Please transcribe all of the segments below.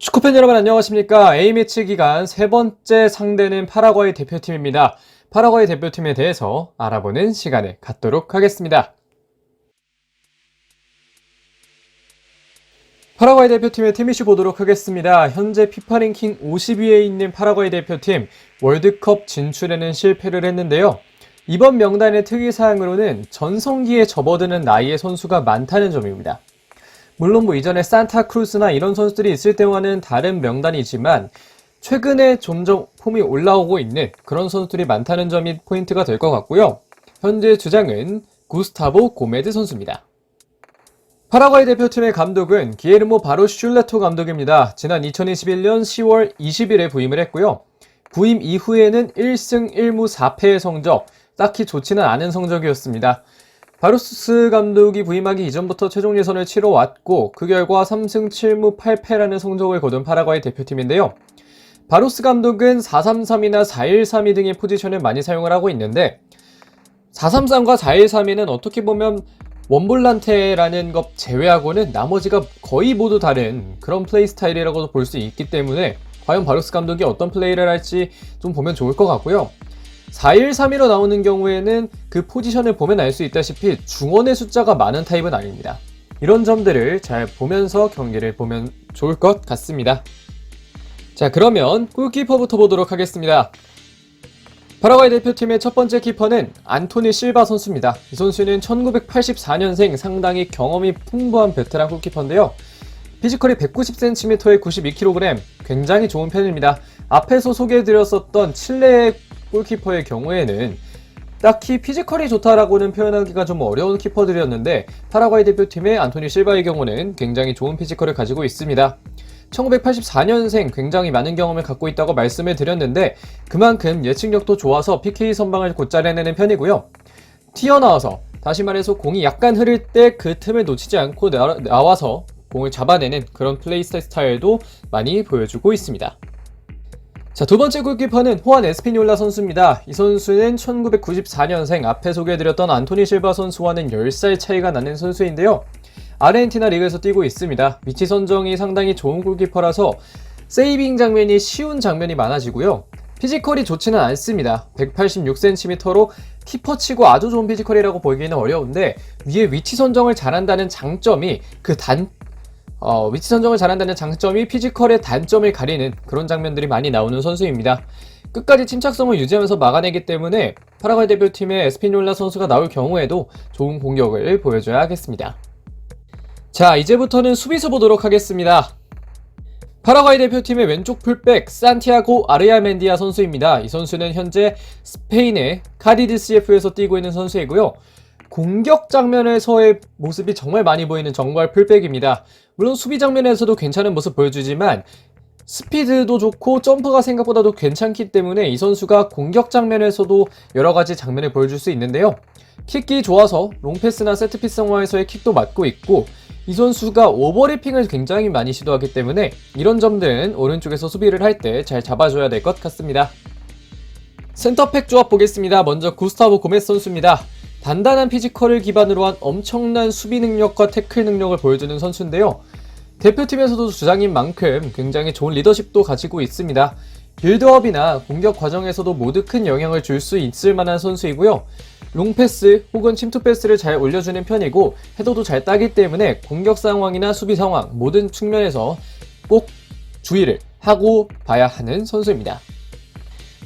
축구팬 여러분 안녕하십니까? A매치 기간 세 번째 상대는 파라과이 대표팀입니다. 파라과이 대표팀에 대해서 알아보는 시간을 갖도록 하겠습니다. 파라과이 대표팀의 팀 이슈 보도록 하겠습니다. 현재 피파 랭킹 50위에 있는 파라과이 대표팀 월드컵 진출에는 실패를 했는데요. 이번 명단의 특이사항으로는 전성기에 접어드는 나이의 선수가 많다는 점입니다. 물론 뭐 이전에 산타크루스나 이런 선수들이 있을 때와는 다른 명단이지만 최근에 점점 폼이 올라오고 있는 그런 선수들이 많다는 점이 포인트가 될 것 같고요. 현재 주장은 구스타보 고메드 선수입니다. 파라과이 대표팀의 감독은 기에르모 바로 슐레토 감독입니다. 지난 2021년 10월 20일에 부임을 했고요. 부임 이후에는 1승 1무 4패의 성적, 딱히 좋지는 않은 성적이었습니다. 바루스 감독이 부임하기 이전부터 최종 예선을 치러 왔고 그 결과 3승 7무 8패라는 성적을 거둔 파라과이 대표팀인데요. 바루스 감독은 433이나 413이 등의 포지션을 많이 사용을 하고 있는데 433과 413이는 어떻게 보면 원볼란테라는 것 제외하고는 나머지가 거의 모두 다른 그런 플레이 스타일이라고도 볼 수 있기 때문에 과연 바루스 감독이 어떤 플레이를 할지 좀 보면 좋을 것 같고요. 4-1-3-1로 나오는 경우에는 그 포지션을 보면 알 수 있다시피 중원의 숫자가 많은 타입은 아닙니다. 이런 점들을 잘 보면서 경기를 보면 좋을 것 같습니다. 자, 그러면 골키퍼부터 보도록 하겠습니다. 파라과이 대표팀의 첫 번째 키퍼는 안토니 실바 선수입니다. 이 선수는 1984년생 상당히 경험이 풍부한 베테랑 골키퍼인데요. 피지컬이 190cm에 92kg, 굉장히 좋은 편입니다. 앞에서 소개해드렸었던 칠레의 골키퍼의 경우에는 딱히 피지컬이 좋다라고는 표현하기가 좀 어려운 키퍼들이었는데 파라과이 대표팀의 안토니 실바의 경우는 굉장히 좋은 피지컬을 가지고 있습니다. 1984년생 굉장히 많은 경험을 갖고 있다고 말씀을 드렸는데 그만큼 예측력도 좋아서 PK 선방을 곧잘 해내는 편이고요. 튀어나와서 다시 말해서 공이 약간 흐를 때 그 틈을 놓치지 않고 나, 나와서 공을 잡아내는 그런 플레이 스타일도 많이 보여주고 있습니다. 자, 두 번째 골키퍼는 호안 에스피뇰라 선수입니다. 이 선수는 1994년생 앞에 소개해드렸던 안토니 실바 선수와는 10살 차이가 나는 선수인데요. 아르헨티나 리그에서 뛰고 있습니다. 위치 선정이 상당히 좋은 골키퍼라서 세이빙 장면이 쉬운 장면이 많아지고요. 피지컬이 좋지는 않습니다. 186cm로 키퍼치고 아주 좋은 피지컬이라고 보기에는 어려운데 위에 위치 선정을 잘한다는 장점이 그 단, 어, 위치 선정을 잘한다는 장점이 피지컬의 단점을 가리는 그런 장면들이 많이 나오는 선수입니다. 끝까지 침착성을 유지하면서 막아내기 때문에 파라과이 대표팀의 에스피뇰라 선수가 나올 경우에도 좋은 공격을 보여줘야 하겠습니다. 자, 이제부터는 수비수 보도록 하겠습니다. 파라과이 대표팀의 왼쪽 풀백 산티아고 아르야멘디아 선수입니다. 이 선수는 현재 스페인의 카디드 CF에서 뛰고 있는 선수이고요. 공격 장면에서의 모습이 정말 많이 보이는 정말 풀백입니다. 물론 수비 장면에서도 괜찮은 모습 보여주지만 스피드도 좋고 점프가 생각보다도 괜찮기 때문에 이 선수가 공격 장면에서도 여러 가지 장면을 보여줄 수 있는데요. 킥이 좋아서 롱패스나 세트피스 상황에서의 킥도 맞고 있고 이 선수가 오버래핑을 굉장히 많이 시도하기 때문에 이런 점들은 오른쪽에서 수비를 할 때 잘 잡아줘야 될 것 같습니다. 센터팩 조합 보겠습니다. 먼저 구스타보 고메스 선수입니다. 단단한 피지컬을 기반으로 한 엄청난 수비 능력과 태클 능력을 보여주는 선수인데요. 대표팀에서도 주장인 만큼 굉장히 좋은 리더십도 가지고 있습니다. 빌드업이나 공격 과정에서도 모두 큰 영향을 줄 수 있을 만한 선수이고요. 롱패스 혹은 침투 패스를 잘 올려주는 편이고 헤더도 잘 따기 때문에 공격 상황이나 수비 상황 모든 측면에서 꼭 주의를 하고 봐야 하는 선수입니다.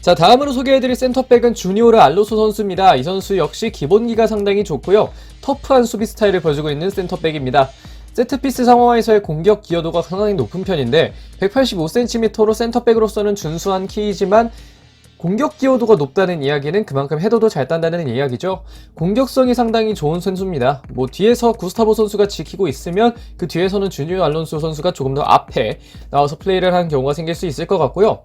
자 다음으로 소개해드릴 센터백은 주니오르 알로소 선수입니다. 이 선수 역시 기본기가 상당히 좋고요. 터프한 수비 스타일을 보여주고 있는 센터백입니다. 세트피스 상황에서의 공격 기여도가 상당히 높은 편인데 185cm로 센터백으로서는 준수한 키이지만 공격 기여도가 높다는 이야기는 그만큼 헤더도 잘 딴다는 이야기죠. 공격성이 상당히 좋은 선수입니다. 뭐 뒤에서 구스타보 선수가 지키고 있으면 그 뒤에서는 주니오 알론소 선수가 조금 더 앞에 나와서 플레이를 하는 경우가 생길 수 있을 것 같고요.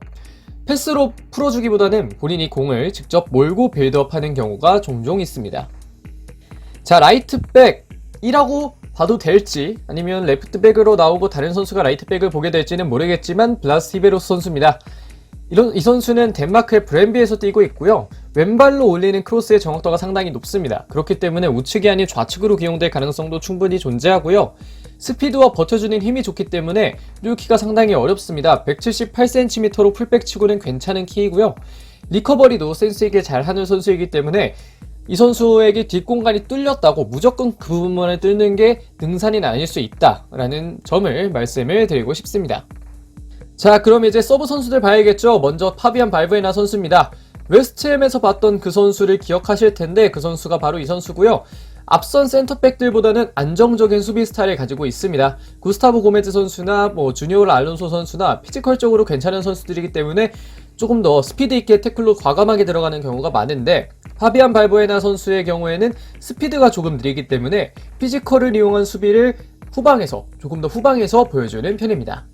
패스로 풀어주기보다는 본인이 공을 직접 몰고 빌드업하는 경우가 종종 있습니다. 자 라이트백이라고 봐도 될지 아니면 레프트백으로 나오고 다른 선수가 라이트백을 보게 될지는 모르겠지만 블라스티베로스 선수입니다. 이런, 이 선수는 덴마크의 브랜비에서 뛰고 있고요. 왼발로 올리는 크로스의 정확도가 상당히 높습니다. 그렇기 때문에 우측이 아닌 좌측으로 기용될 가능성도 충분히 존재하고요. 스피드와 버텨주는 힘이 좋기 때문에 뚫기가 상당히 어렵습니다. 178cm로 풀백 치고는 괜찮은 키이고요. 리커버리도 센스있게 잘하는 선수이기 때문에 이 선수에게 뒷공간이 뚫렸다고 무조건 그 부분만을 뚫는 게 능산이 아닐 수 있다라는 점을 말씀을 드리고 싶습니다. 자, 그럼 이제 서브 선수들 봐야겠죠. 먼저 파비안 발브에나 선수입니다. 웨스트햄에서 봤던 그 선수를 기억하실 텐데 그 선수가 바로 이 선수고요. 앞선 센터백들보다는 안정적인 수비 스타일을 가지고 있습니다. 구스타브 고메즈 선수나 뭐 주니오르 알론소 선수나 피지컬적으로 괜찮은 선수들이기 때문에 조금 더 스피드 있게 태클로 과감하게 들어가는 경우가 많은데 파비안 발보에나 선수의 경우에는 스피드가 조금 느리기 때문에 피지컬을 이용한 수비를 후방에서 조금 더 후방에서 보여주는 편입니다.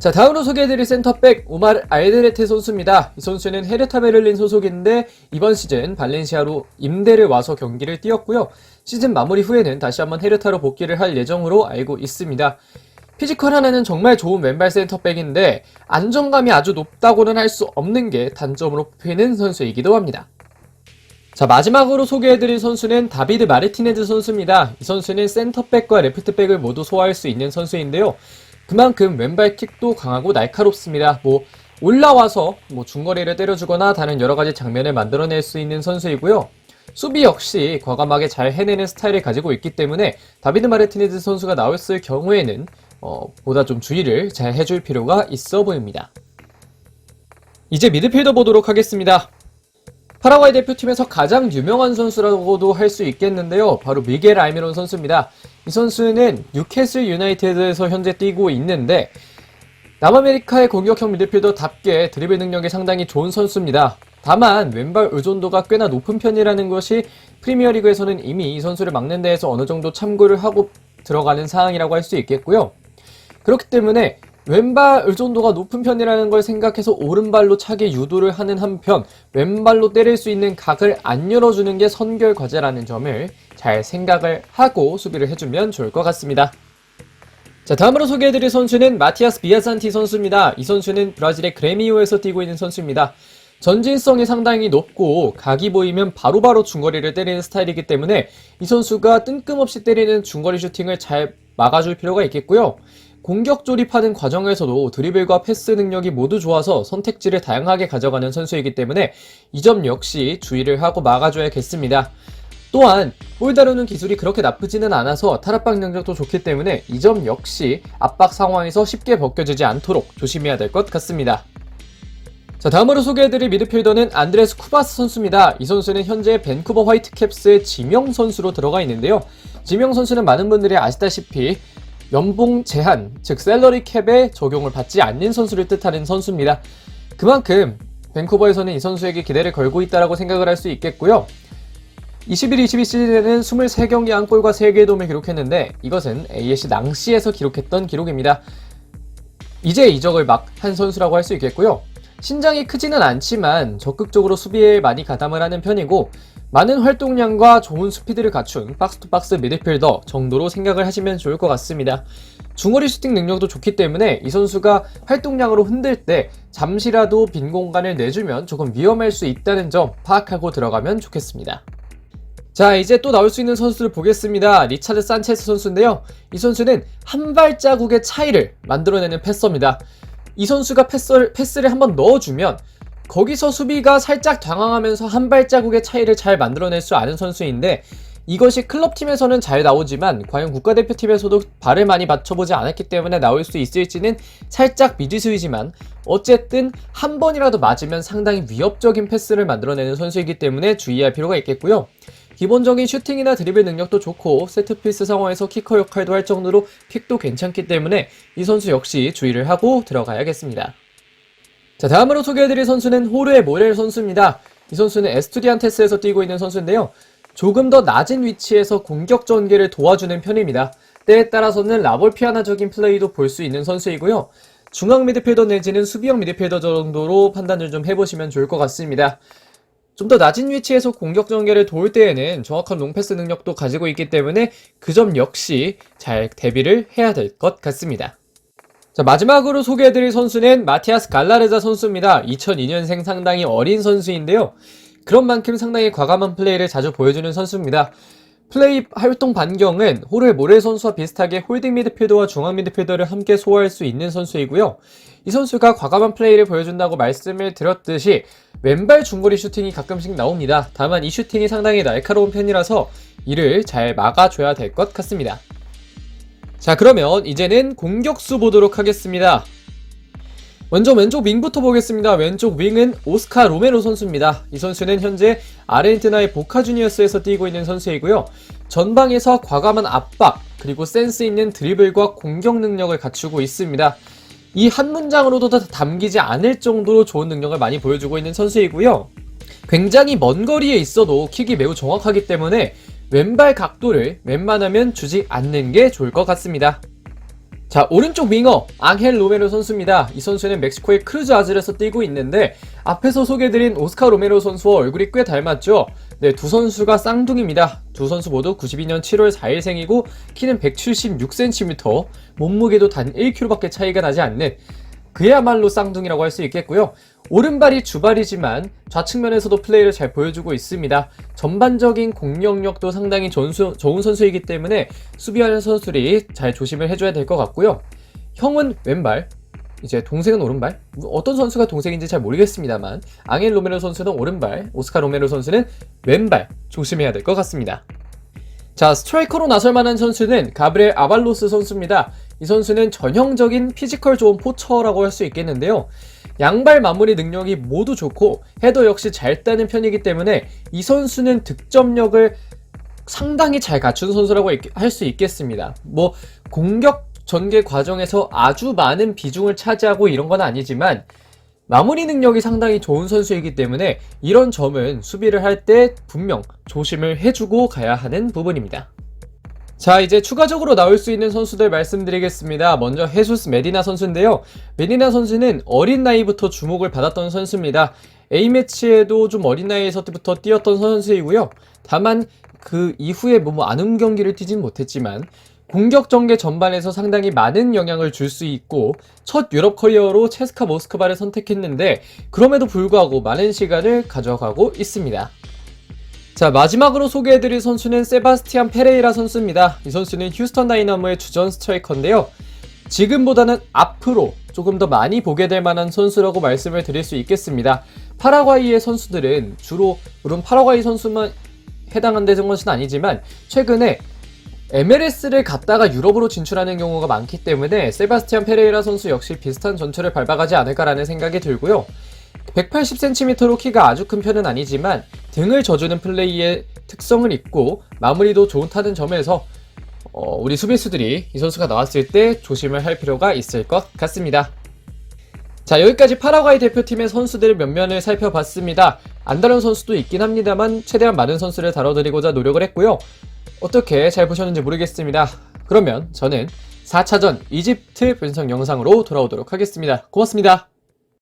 자, 다음으로 소개해드릴 센터백 오마르 알데레테 선수입니다. 이 선수는 헤르타 베를린 소속인데 이번 시즌 발렌시아로 임대를 와서 경기를 뛰었고요. 시즌 마무리 후에는 다시 한번 헤르타로 복귀를 할 예정으로 알고 있습니다. 피지컬 하나는 정말 좋은 왼발 센터백인데 안정감이 아주 높다고는 할 수 없는 게 단점으로 뽑히는 선수이기도 합니다. 자, 마지막으로 소개해드릴 선수는 다비드 마르티네즈 선수입니다. 이 선수는 센터백과 레프트백을 모두 소화할 수 있는 선수인데요. 그만큼 왼발 킥도 강하고 날카롭습니다. 뭐 올라와서 뭐 중거리를 때려주거나 다른 여러 가지 장면을 만들어낼 수 있는 선수이고요. 수비 역시 과감하게 잘 해내는 스타일을 가지고 있기 때문에 다비드 마르티네즈 선수가 나왔을 경우에는 어, 보다 좀 주의를 잘 해줄 필요가 있어 보입니다. 이제 미드필더 보도록 하겠습니다. 파라과이 대표팀에서 가장 유명한 선수라고도 할 수 있겠는데요. 바로 미겔 알미론 선수입니다. 이 선수는 뉴캐슬 유나이티드에서 현재 뛰고 있는데 남아메리카의 공격형 미드필더답게 드리블 능력이 상당히 좋은 선수입니다. 다만 왼발 의존도가 꽤나 높은 편이라는 것이 프리미어리그에서는 이미 이 선수를 막는 데에서 어느 정도 참고를 하고 들어가는 상황이라고 할 수 있겠고요. 그렇기 때문에 왼발 의존도가 높은 편이라는 걸 생각해서 오른발로 차게 유도를 하는 한편 왼발로 때릴 수 있는 각을 안 열어주는 게 선결 과제라는 점을 잘 생각을 하고 수비를 해주면 좋을 것 같습니다. 자 다음으로 소개해드릴 선수는 마티아스 비아산티 선수입니다. 이 선수는 브라질의 그레미오에서 뛰고 있는 선수입니다. 전진성이 상당히 높고 각이 보이면 바로바로 바로 중거리를 때리는 스타일이기 때문에 이 선수가 뜬금없이 때리는 중거리 슈팅을 잘 막아줄 필요가 있겠고요. 공격 조립하는 과정에서도 드리블과 패스 능력이 모두 좋아서 선택지를 다양하게 가져가는 선수이기 때문에 이 점 역시 주의를 하고 막아줘야겠습니다. 또한 볼 다루는 기술이 그렇게 나쁘지는 않아서 탈압박 능력도 좋기 때문에 이 점 역시 압박 상황에서 쉽게 벗겨지지 않도록 조심해야 될 것 같습니다. 자 다음으로 소개해드릴 미드필더는 안드레스 쿠바스 선수입니다. 이 선수는 현재 벤쿠버 화이트캡스의 지명 선수로 들어가 있는데요. 지명 선수는 많은 분들이 아시다시피 연봉 제한, 즉 셀러리 캡에 적용을 받지 않는 선수를 뜻하는 선수입니다. 그만큼 밴쿠버에서는 이 선수에게 기대를 걸고 있다고 생각을 할 수 있겠고요. 21-22 시즌에는 23경기 한 골과 3개의 도움을 기록했는데 이것은 AS 낭시에서 기록했던 기록입니다. 이제 이적을 막 한 선수라고 할 수 있겠고요. 신장이 크지는 않지만 적극적으로 수비에 많이 가담을 하는 편이고 많은 활동량과 좋은 스피드를 갖춘 박스투박스 미드필더 정도로 생각을 하시면 좋을 것 같습니다. 중거리 슈팅 능력도 좋기 때문에 이 선수가 활동량으로 흔들 때 잠시라도 빈 공간을 내주면 조금 위험할 수 있다는 점 파악하고 들어가면 좋겠습니다. 자, 이제 또 나올 수 있는 선수를 보겠습니다. 리차드 산체스 선수인데요. 이 선수는 한 발자국의 차이를 만들어내는 패서입니다. 이 선수가 패스를, 패스를 한번 넣어주면 거기서 수비가 살짝 당황하면서 한 발자국의 차이를 잘 만들어낼 수 아는 선수인데 이것이 클럽팀에서는 잘 나오지만 과연 국가대표팀에서도 발을 많이 맞춰보지 않았기 때문에 나올 수 있을지는 살짝 미지수이지만 어쨌든 한 번이라도 맞으면 상당히 위협적인 패스를 만들어내는 선수이기 때문에 주의할 필요가 있겠고요. 기본적인 슈팅이나 드리블 능력도 좋고 세트피스 상황에서 키커 역할도 할 정도로 킥도 괜찮기 때문에 이 선수 역시 주의를 하고 들어가야겠습니다. 자, 다음으로 소개해드릴 선수는 호르의 모렐 선수입니다. 이 선수는 에스투디안테스에서 뛰고 있는 선수인데요. 조금 더 낮은 위치에서 공격 전개를 도와주는 편입니다. 때에 따라서는 라볼피아나적인 플레이도 볼 수 있는 선수이고요. 중앙 미드필더 내지는 수비형 미드필더 정도로 판단을 좀 해보시면 좋을 것 같습니다. 좀 더 낮은 위치에서 공격 전개를 도울 때에는 정확한 롱패스 능력도 가지고 있기 때문에 그 점 역시 잘 대비를 해야 될 것 같습니다. 자, 마지막으로 소개해드릴 선수는 마티아스 갈라레자 선수입니다. 2002년생 상당히 어린 선수인데요. 그런 만큼 상당히 과감한 플레이를 자주 보여주는 선수입니다. 플레이 활동 반경은 호를 모레 선수와 비슷하게 홀딩 미드필더와 중앙 미드필더를 함께 소화할 수 있는 선수이고요. 이 선수가 과감한 플레이를 보여준다고 말씀을 드렸듯이 왼발 중거리 슈팅이 가끔씩 나옵니다. 다만 이 슈팅이 상당히 날카로운 편이라서 이를 잘 막아줘야 될 것 같습니다. 자 그러면 이제는 공격수 보도록 하겠습니다. 먼저 왼쪽 윙부터 보겠습니다. 왼쪽 윙은 오스카 로메로 선수입니다. 이 선수는 현재 아르헨티나의 보카 주니어스에서 뛰고 있는 선수이고요. 전방에서 과감한 압박, 그리고 센스 있는 드리블과 공격 능력을 갖추고 있습니다. 이 한 문장으로도 다 담기지 않을 정도로 좋은 능력을 많이 보여주고 있는 선수이고요. 굉장히 먼 거리에 있어도 킥이 매우 정확하기 때문에 왼발 각도를 웬만하면 주지 않는 게 좋을 것 같습니다. 자, 오른쪽 윙어 앙헬 로메로 선수입니다. 이 선수는 멕시코의 크루즈 아즐에서 뛰고 있는데 앞에서 소개드린 오스카 로메로 선수와 얼굴이 꽤 닮았죠. 네, 두 선수가 쌍둥이입니다. 두 선수 모두 92년 7월 4일생이고 키는 176cm, 몸무게도 단 1kg밖에 차이가 나지 않는 그야말로 쌍둥이라고 할 수 있겠고요. 오른발이 주발이지만 좌측면에서도 플레이를 잘 보여주고 있습니다. 전반적인 공격력도 상당히 전수, 좋은 선수이기 때문에 수비하는 선수들이 잘 조심을 해줘야 될 것 같고요. 형은 왼발, 이제 동생은 오른발. 어떤 선수가 동생인지 잘 모르겠습니다만 앙헬 로메로 선수는 오른발, 오스카 로메로 선수는 왼발 조심해야 될 것 같습니다. 자, 스트라이커로 나설 만한 선수는 가브리엘 아발로스 선수입니다. 이 선수는 전형적인 피지컬 좋은 포처라고 할 수 있겠는데요. 양발 마무리 능력이 모두 좋고 헤더 역시 잘 따는 편이기 때문에 이 선수는 득점력을 상당히 잘 갖춘 선수라고 할 수 있겠습니다. 뭐 공격 전개 과정에서 아주 많은 비중을 차지하고 이런 건 아니지만 마무리 능력이 상당히 좋은 선수이기 때문에 이런 점은 수비를 할 때 분명 조심을 해주고 가야 하는 부분입니다. 자, 이제 추가적으로 나올 수 있는 선수들 말씀드리겠습니다. 먼저 헤수스 메디나 선수인데요. 메디나 선수는 어린 나이부터 주목을 받았던 선수입니다. A매치에도 좀 어린 나이에서부터 뛰었던 선수이고요. 다만 그 이후에 뭐 많은 경기를 뛰진 못했지만 공격 전개 전반에서 상당히 많은 영향을 줄 수 있고 첫 유럽 커리어로 체스카 모스크바를 선택했는데 그럼에도 불구하고 많은 시간을 가져가고 있습니다. 자 마지막으로 소개해드릴 선수는 세바스티안 페레이라 선수입니다. 이 선수는 휴스턴 다이나모의 주전 스트라이커인데요. 지금보다는 앞으로 조금 더 많이 보게 될 만한 선수라고 말씀을 드릴 수 있겠습니다. 파라과이의 선수들은 주로 물론 파라과이 선수만 해당한다는 것은 아니지만 최근에 MLS를 갔다가 유럽으로 진출하는 경우가 많기 때문에 세바스티안 페레이라 선수 역시 비슷한 전철을 밟아가지 않을까라는 생각이 들고요. 180cm로 키가 아주 큰 편은 아니지만 등을 져주는 플레이의 특성을 입고 마무리도 좋은 타는 점에서 어, 우리 수비수들이 이 선수가 나왔을 때 조심을 할 필요가 있을 것 같습니다. 자 여기까지 파라과이 대표팀의 선수들 몇 면을 살펴봤습니다. 안다른 선수도 있긴 합니다만 최대한 많은 선수를 다뤄드리고자 노력을 했고요. 어떻게 잘 보셨는지 모르겠습니다. 그러면 저는 4차전 이집트 분석 영상으로 돌아오도록 하겠습니다. 고맙습니다.